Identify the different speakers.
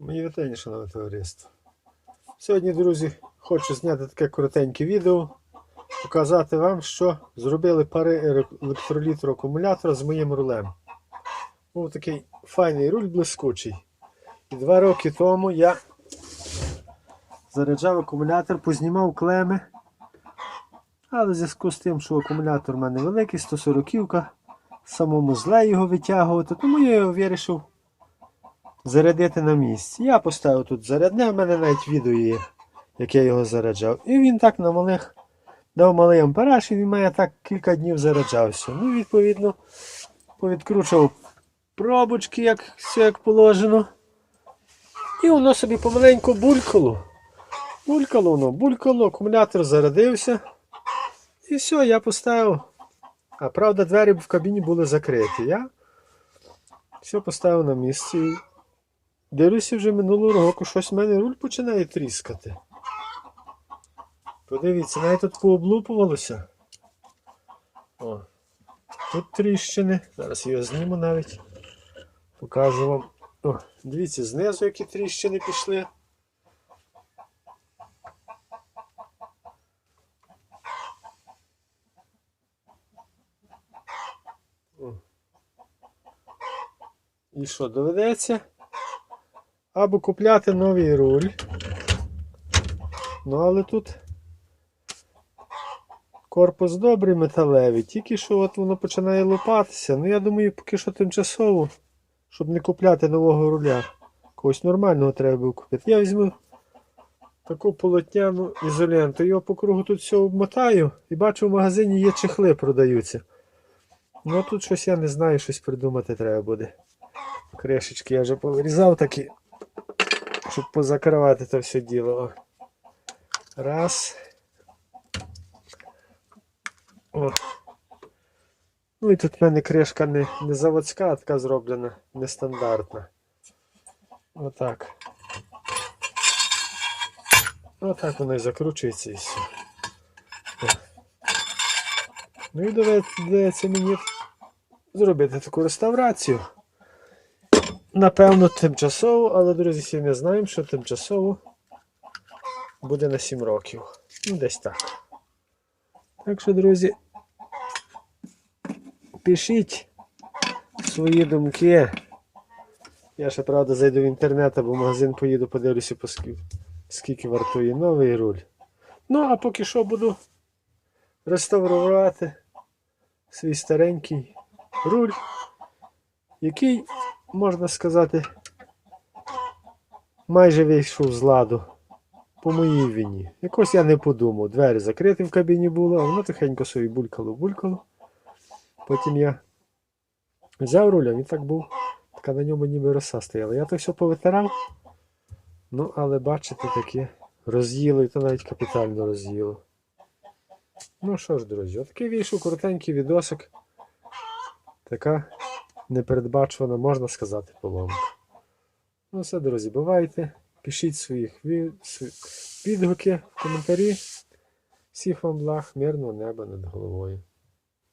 Speaker 1: Мої вітання, шановне товариство. Сьогодні, друзі, хочу зняти таке коротеньке відео, показати вам, що зробили пари електролітру акумулятора з моїм рулем. Був такий файний руль блискучий. І два роки тому я заряджав акумулятор, познімав клеми. Але в зв'язку з тим, що акумулятор в мене великий, 140-ка, самому зле його витягувати, тому я його вирішив зарядити на місці. Я поставив тут зарядне, в мене навіть відео є, як я його заряджав. І він так на малих дав малий ампераж, і він має так кілька днів заряджався. Ну, відповідно, повідкручував пробочки, як все як положено. І воно собі помаленьку булькало. Булькало воно, булькало, акумулятор зарядився. І все, я поставив. А правда, двері в кабіні були закриті. Я все поставив на місце. Дивлюся вже минулого року, щось в мене руль починає тріскати. Подивіться, навіть тут пооблупувалося. О, тут тріщини. Зараз його зніму навіть. Покажу вам. О, дивіться, знизу які тріщини пішли. О. І що, доведеться? Або купляти новий руль. Ну, але тут корпус добрий металевий, тільки що от воно починає лопатися. Ну, я думаю, поки що тимчасово, щоб не купляти нового руля. Когось нормального треба було купити. Я візьму таку полотняну ізоленту. Його по кругу тут все обмотаю і бачу в магазині є чехли продаються. Ну тут щось я не знаю, щось придумати треба буде. Кришечки я вже повирізав такі, щоб позакривати це все діло. Раз. О. Ну і тут в мене кришка не, не заводська, а така зроблена, нестандартна. Отак. Отак воно і закручується і все. О. Ну і доведеться мені зробити таку реставрацію. Напевно, тимчасово, але, друзі, всі ми знаємо, що тимчасово буде на 7 років. Ну, десь так. Так що, друзі, пишіть свої думки. Я ще, правда, зайду в інтернет або в магазин поїду, подивлюся, скільки, вартує новий руль. Ну, а поки що буду реставрувати свій старенький руль, який, можна сказати, майже вийшов з ладу по моїй вині. Якось я не подумав. Двері закриті в кабіні було, а воно тихенько собі булькало, булькало. Потім я взяв руля, він так був, така на ньому ніби роса стояла. Я то все повитирав. Ну, але бачите, таке роз'їло, і то навіть капітально роз'їло. Ну що ж, друзі, отакий вийшов коротенький відосик. Така непередбачувана, можна сказати, поломка. Ну все, друзі, бувайте. Пишіть свої відгуки в коментарі. Всіх вам благ, мирного неба над головою.